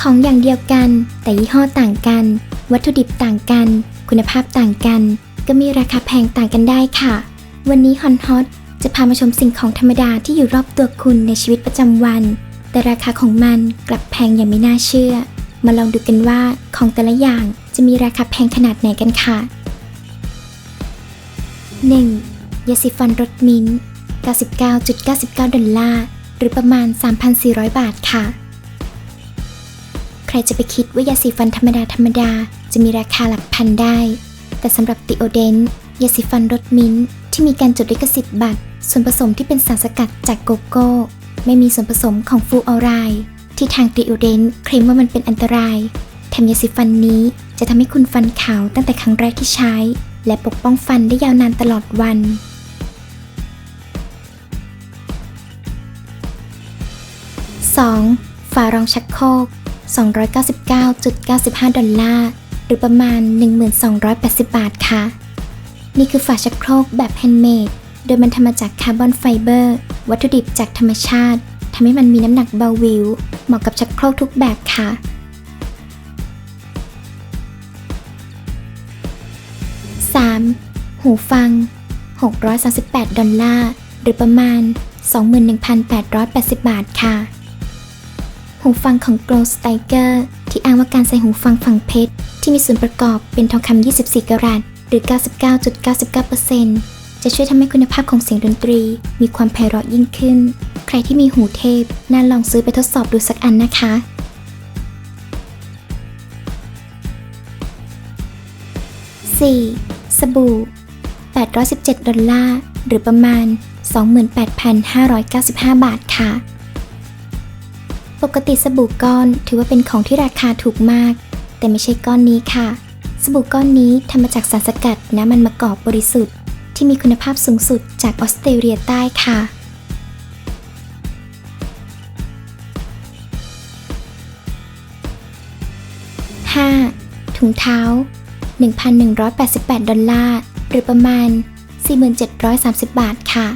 ของอย่างเดียวกันแต่ยี่ห้อต่างกัน วัตถุดิบต่างกัน คุณภาพต่างกัน ก็มีราคาแพงต่างกันได้ค่ะ วันนี้ฮอนฮอตจะพามาชมสิ่งของธรรมดาที่อยู่รอบตัวคุณในชีวิตประจำวัน แต่ราคาของมันกลับแพงอย่างไม่น่าเชื่อ มาลองดูกันว่าของแต่ละอย่างจะมีราคาแพงขนาดไหนกันค่ะ 1. ยาสีฟันรสมิ้นท์99.99 ดอลลาร์ หรือประมาณ 3,400 บาทค่ะ ใครจะไปคิดว่ายาสีฟันธรรมดาธรรมดาจะมีราคาหลักพันได้ แต่สำหรับติโอเดนยาสีฟันรสมิ้นท์ที่มีการจดลิขสิทธิ์บัตร ส่วนผสมที่เป็นสารสกัดจากโกโก้ ไม่มีส่วนผสมของฟูออไรด์ ที่ทางติโอเดนเคลมว่ามันเป็นอันตรายแถมยาสีฟันนี้จะทำให้คุณฟันขาวตั้งแต่ครั้งแรกที่ใช้ และปกป้องฟันได้ยาวนานตลอดวัน 2. ฝารองชักโครก299.95 ดอลลาร์ หรือประมาณ 1280 บาทค่ะ นี่คือฝาชักโครกแบบแฮนด์เมด โดยมันทำมาจากคาร์บอนไฟเบอร์ วัตถุดิบจากธรรมชาติ ทำให้มันมีน้ำหนักเบาวิว เหมาะกับชักโครกทุกแบบค่ะ 3. หูฟัง 638 ดอลลาร์ หรือประมาณ 21,880 บาทค่ะ หูฟังของ Glow Stiker ที่อ้างว่าการใส่หูฟังฝังเพชร ที่มีส่วนประกอบเป็นทองคำ24กะรัตหรือ 99.99% จะช่วยทำให้คุณภาพของเสียงดนตรี มีความไพเราะยิ่งขึ้น ใครที่มีหูเทพ น่าลองซื้อไปทดสอบดูสักอันนะคะ 4. สบู่ 817 ดอลลาร์ หรือประมาณ 28,595 บาทค่ะ ปกติสบู่ก้อนถือว่าเป็นของที่ราคาถูกมาก แต่ไม่ใช่ก้อนนี้ค่ะ สบู่ก้อนนี้ทำมาจากสารสกัดน้ำมันมะกอกบริสุทธิ์ ที่มีคุณภาพสูงสุดจากออสเตรเลียใต้ค่ะ 5. ถุงเท้า 1,188 ดอลลาร์ หรือประมาณ 4,730 บาทค่ะ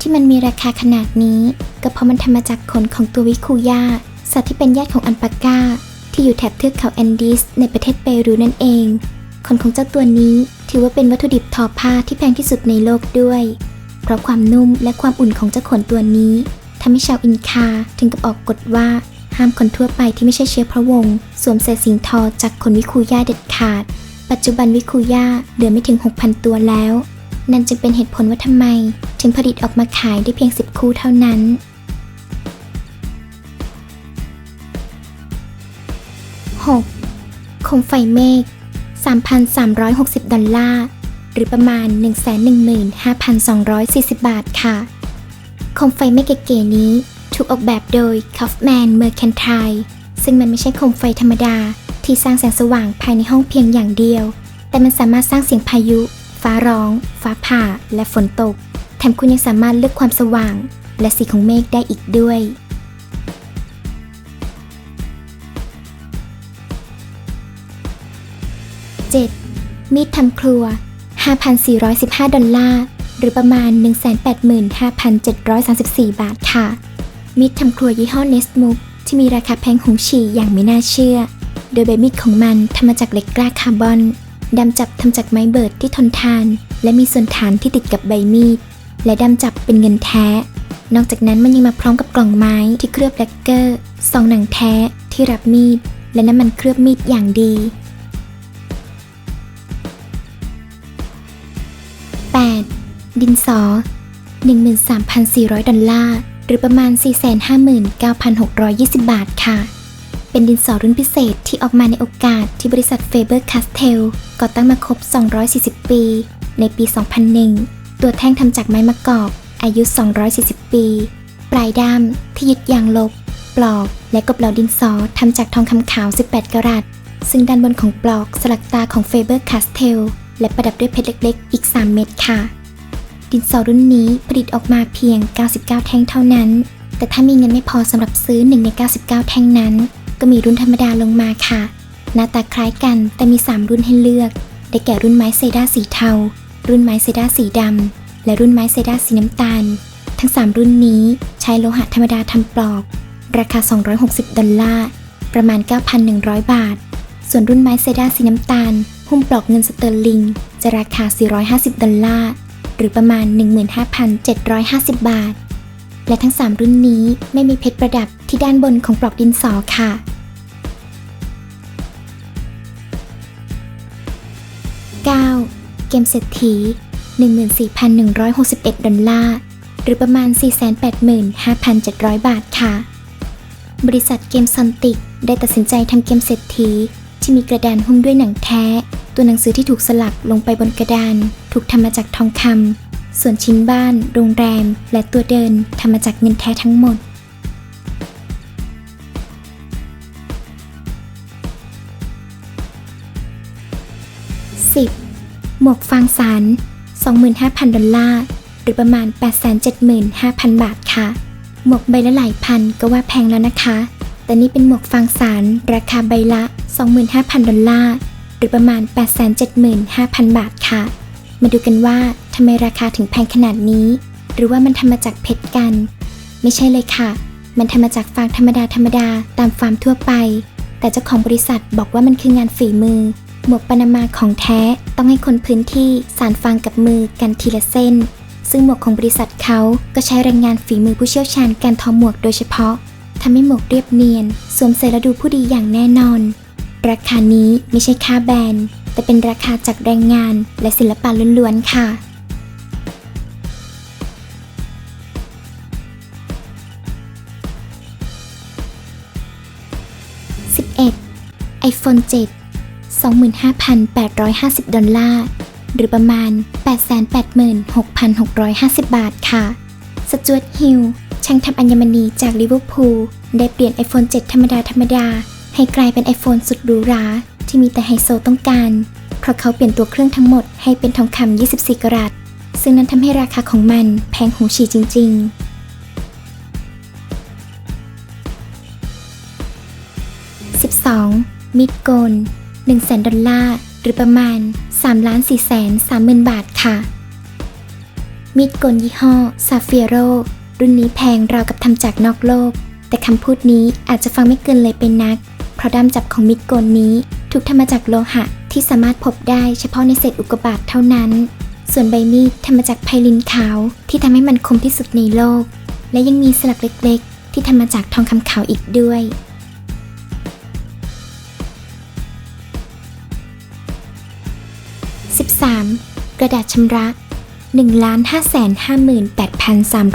ที่มันมีราคาขนาดนี้ ก็เพราะมันทำมาจากขนของตัววิคูย่าสัตว์ที่เป็นญาติของอันปาก้า ที่อยู่แถบเทือกเขาแอนดีสในประเทศเปรูนั่นเอง ขนของเจ้าตัวนี้ ถือว่าเป็นวัตถุดิบทอผ้าที่แพงที่สุดในโลกด้วย เพราะความนุ่มและความอุ่นของเจ้าขนตัวนี้ทำให้ชาวอินคาถึงกับออกกฎว่าห้ามคนทั่วไปที่ไม่ใช่เชื้อพระวงศ์สวมใส่สิงทอจากขนวิคูย่าเด็ดขาด ปัจจุบันวิคูย่าเหลือไม่ถึง 6,000 ตัวแล้ว นั่นจึงเป็นเหตุผลว่าทำไม ถึงผลิตออกมาขายได้เพียง 10 คู่เท่านั้น 6. โคมไฟเมฆ 3,360 ดอลลาร์ หรือประมาณ 115,240 บาทค่ะโคมไฟเมฆเก๋ๆนี้ ถูกออกแบบโดย Kaufman Mercantile ซึ่งมันไม่ใช่โคมไฟธรรมดา ที่สร้างแสงสว่างภายในห้องเพียงอย่างเดียว แต่มันสามารถสร้างเสียงพายุ ฟ้าร้อง ฟ้าผ่า และฝนตก แถมคุณยังสามารถเลือกความสว่าง และสีของเมฆได้อีกด้วย 7. มีดทำครัว 5,415 ดอลลาร์ หรือประมาณ 185,734 บาทค่ะ มีดทำครัวยี่ห้อ n e s t m o v ที่มีราคาแพงหงฉี่อย่างไม่น่าเชื่อ โดยใบมีดของมันทำมาจากเหล็กกล้าคาร์บอนดำจับทำจากไม้เบิร์ดที่ทนทาน และมีส่วนฐานที่ติดกับใบมีด และดำจับเป็นเงินแท้ นอกจากนั้นมันยังมาพร้อมกับกล่องไม้ที่เคลือบแลกเกอร์ซองหนังแท้ที่รับมีด และน้ำมันเคลือบมีดอย่างดี ดินสอ 13,400 ดอลลาร์ หรือประมาณ 459,620 บาทค่ะ เป็นดินสอรุ่นพิเศษที่ออกมาในโอกาสที่บริษัท Faber-Castell ก่อตั้งมาครบ 240 ปี ในปี 2001 ตัวแท่งทำจากไม้มะกอกอายุ 240 ปี ปลายด้ามที่ยึดยางลบ ปลอกและกบเหลาดินสอทำจากทองคำขาว 18กะรัต ซึ่งด้านบนของปลอกสลักตาของ Faber-Castell และประดับด้วยเพชรเล็กๆ อีก 3 เม็ดค่ะ ดินสอรุ่นนี้ผลิตออกมาเพียง 99 แท่งเท่านั้น แต่ถ้ามีเงินไม่พอสำหรับซื้อ1ใน 99 แท่งนั้น ก็มีรุ่นธรรมดาลงมาค่ะ หน้าตาคล้ายกันแต่มี 3 รุ่นให้เลือก ได้แก่รุ่นไม้เซด้าสีเทา รุ่นไม้เซด้าสีดำและรุ่นไม้เซด้าสีน้ำตาล ทั้ง 3 รุ่นนี้ใช้โลหะธรรมดาทำปลอก ราคา 260 ดอลลาร์ประมาณ 9,100 บาท ส่วนรุ่นไม้เซด้าสีน้ำตาลหุ้มปลอกเงินสเตอร์ลิง จะราคา 450 ดอลลาร์ หรือประมาณ 15,750 บาท และทั้ง 3 รุ่นนี้ไม่มีเพชรประดับที่ด้านบนของปลอกดินสอค่ะ 9. เกมเศรษฐี 14,161 ดอลลาร์ หรือประมาณ 485,700 บาทค่ะ บริษัทเกมซอนติกได้ตัดสินใจทำเกมเศรษฐีที่มีกระดานหุ้มด้วยหนังแท้ ตัวหนังสือที่ถูกสลักลงไปบนกระดาน ถูกทำมาจากทองคำส่วนชิ้นบ้าน โรงแรม และตัวเดินทำมาจากเงินแท้ทั้งหมด 10. หมวกฟางสาร 25,000 ดอลลาร์ หรือประมาณ 875,000 บาทค่ะ หมวกใบละหลายพันก็ว่าแพงแล้วนะคะ แต่นี่เป็นหมวกฟางสารราคาใบละ 25,000 ดอลลาร์ หรือประมาณ 875,000 บาทค่ะ มาดูกันว่าทำไมราคาถึงแพงขนาดนี้ หรือว่ามันทำมาจากเพชรกัน ไม่ใช่เลยค่ะ มันทำมาจากฟางธรรมดาธรรมดาตามฟาร์มทั่วไป แต่เจ้าของบริษัทบอกว่ามันคืองานฝีมือ หมวกปานามาของแท้ต้องให้คนพื้นที่สานฟางกับมือกันทีละเส้น ซึ่งหมวกของบริษัทเขาก็ใช้แรงงานฝีมือผู้เชี่ยวชาญการทอหมวกโดยเฉพาะทำให้หมวกเรียบเนียน สวมใส่และดูผู้ดีอย่างแน่นอน ราคานี้ไม่ใช่ค่าแบรนด์ แต่เป็นราคาจากแรงงานและศิลปะล้วนๆค่ะ 11 iPhone 7 25,850 ดอลลาร์ หรือประมาณ 886,650 บาทค่ะ สจวตฮิลช่างทำอัญมณีจากลิเวอร์พูลได้เปลี่ยน iPhone 7 ธรรมดาธรรมดา ให้กลายเป็น iPhone สุดหรูหรา ที่มีแต่ไฮโซต้องการ เพราะเขาเปลี่ยนตัวเครื่องทั้งหมดให้เป็นทองคำ 24 กรัต ซึ่งนั้นทำให้ราคาของมันแพงหูฉี่จริง ๆ 12. มิดโกน1 0 0 0 0 0ดอลลาร์ หรือประมาณ3ล้าน4แสน3หมื่นบาทค่ะมีดโกนยี่ห้อซาเฟียโรรุ่นนี้แพงราวกับทำจากนอกโลก แต่คำพูดนี้อาจจะฟังไม่เกินเลยเป็นนัก ราะด้ามจับของมิดโกนนี้ถูกทำมาจากโลหะที่สามารถพบได้เฉพาะในเศษอุกกาบาตเท่านั้น ส่วนใบมีดทำมาจากไพลินขาวที่ทำให้มันคมที่สุดในโลก และยังมีสลักเล็กๆ ที่ทำมาจากทองคำขาวอีกด้วย 13. กระดาษชำระ1 5 5 5 8 3 3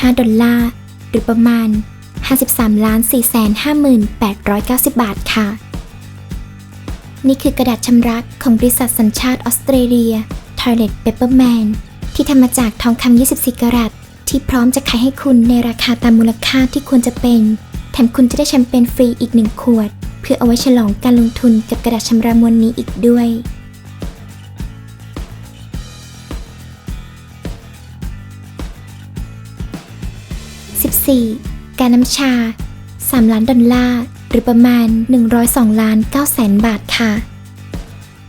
5 ดอลลาร์ หรือประมาณ 53 4 5 5 8 9 0 บาทค่ะ นี่คือกระดาษชำระของบริษัทสัญชาติออสเตรเลีย Toilet Paperman ที่ทำมาจากทองคำ24กรัตที่พร้อมจะขายให้คุณในราคาตามมูลค่าที่ควรจะเป็น แถมคุณจะได้แชมเปญฟรีอีกหนึ่งขวด เพื่อเอาไว้ฉลองการลงทุนกับกระดาษชำระมวลนี้อีกด้วย 14. กาน้ำชา 3 ล้านดอลลาร์ หรือประมาณ 102 ล้าน9แสนบาทค่ะ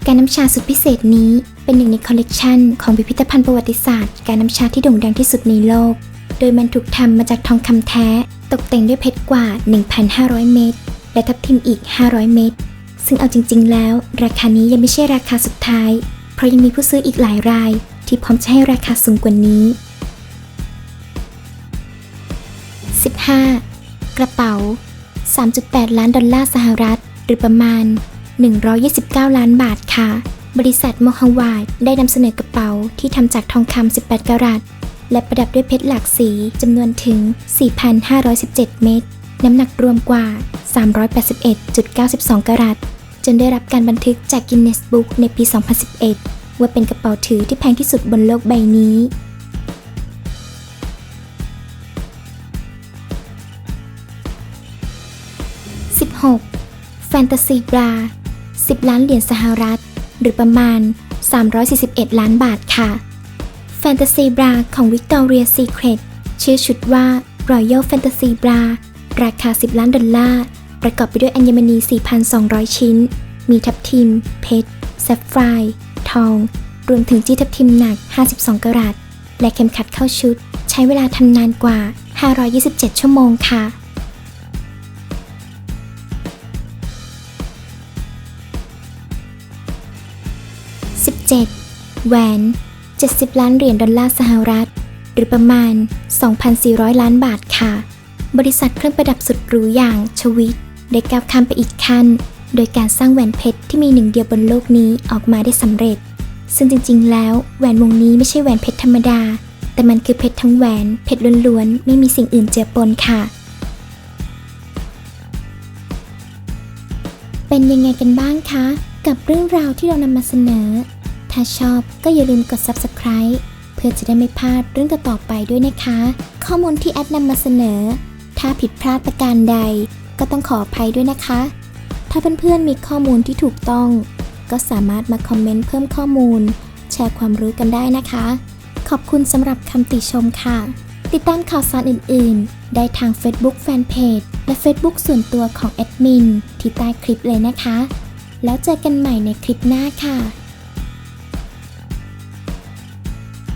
การน้ำชาสุดพิเศษนี้เป็นหนึ่งในคอลเลกชันของพิพิธภัณฑ์ประวัติศาสตร์ การน้ำชาที่โด่งดังที่สุดในโลก โดยมันถูกทำมาจากทองคำแท้ ตกแต่งด้วยเพชรกว่า 1,500 เม็ด และทับทิมอีก 500 เม็ด ซึ่งเอาจริง ๆ แล้ว ราคานี้ยังไม่ใช่ราคาสุดท้าย เพราะยังมีผู้ซื้ออีกหลายราย ที่พร้อมจะให้ราคาสูงกว่านี้ 5. กระเป๋า 3.8 ล้านดอลลาร์สหรัฐ หรือประมาณ 129 ล้านบาทค่ะ บริษัทโมฮาวาดได้นำเสนอกระเป๋าที่ทำจากทองคำ 18 กรัต และประดับด้วยเพชรหลากสีจำนวนถึง 4,517 เม็ด น้ำหนักรวมกว่า 381.92 กรัต จนได้รับการบันทึกจากกินเนสบุ๊กในปี 2011 ว่าเป็นกระเป๋าถือที่แพงที่สุดบนโลกใบนี้ 6. แฟนตาซีบรา10 ล้านเหรียญสหรัฐ หรือประมาณ 341 ล้านบาทค่ะ แฟนตาซีบราของ Victoria Secret ชื่อชุดว่า Royal Fantasy Bra ราคา 10 ล้านดอลลาร์ ประกอบไปด้วยอัญมณี 4,200 ชิ้น มีทับทิม เพชรแซฟไฟร์ทอง รวมถึงจี้ทับทิมหนัก 52กะรัต และเข็มขัดเข้าชุด ใช้เวลาทำนานกว่า 527 ชั่วโมงค่ะ 7. แหวน 70 ล้านเหรียญดอลลาร์สหรัฐ หรือประมาณ 2,400 ล้านบาทค่ะ บริษัทเครื่องประดับสุดหรูอย่างชวิต ได้ก้าวข้ามไปอีกขั้น โดยการสร้างแหวนเพชรที่มีหนึ่งเดียวบนโลกนี้ออกมาได้สำเร็จ ซึ่งจริงๆ แล้วแหวนวงนี้ไม่ใช่แหวนเพชรธรรมดา แต่มันคือเพชรทั้งแหวน เพชรล้วนๆ ไม่มีสิ่งอื่นเจือปนค่ะเป็นยังไงกันบ้างคะ กับเรื่องราวที่เรานำมาเสนอ ถ้าชอบก็อย่าลืมกด subscribe เพื่อจะได้ไม่พลาดเรื่องต่อๆไปด้วยนะคะ ข้อมูลที่แอดนำมาเสนอ ถ้าผิดพลาดประการใด ก็ต้องขออภัยด้วยนะคะ ถ้าเพื่อนๆมีข้อมูลที่ถูกต้อง ก็สามารถมาคอมเมนต์เพิ่มข้อมูล แชร์ความรู้กันได้นะคะ ขอบคุณสำหรับคำติชมค่ะ ติดตามข่าวสารอื่น ๆ ได้ทาง Facebook Fanpage และ Facebook ส่วนตัวของแอดมินที่ใต้คลิปเลยนะคะ แล้วเจอกันใหม่ในคลิปหน้าค่ะ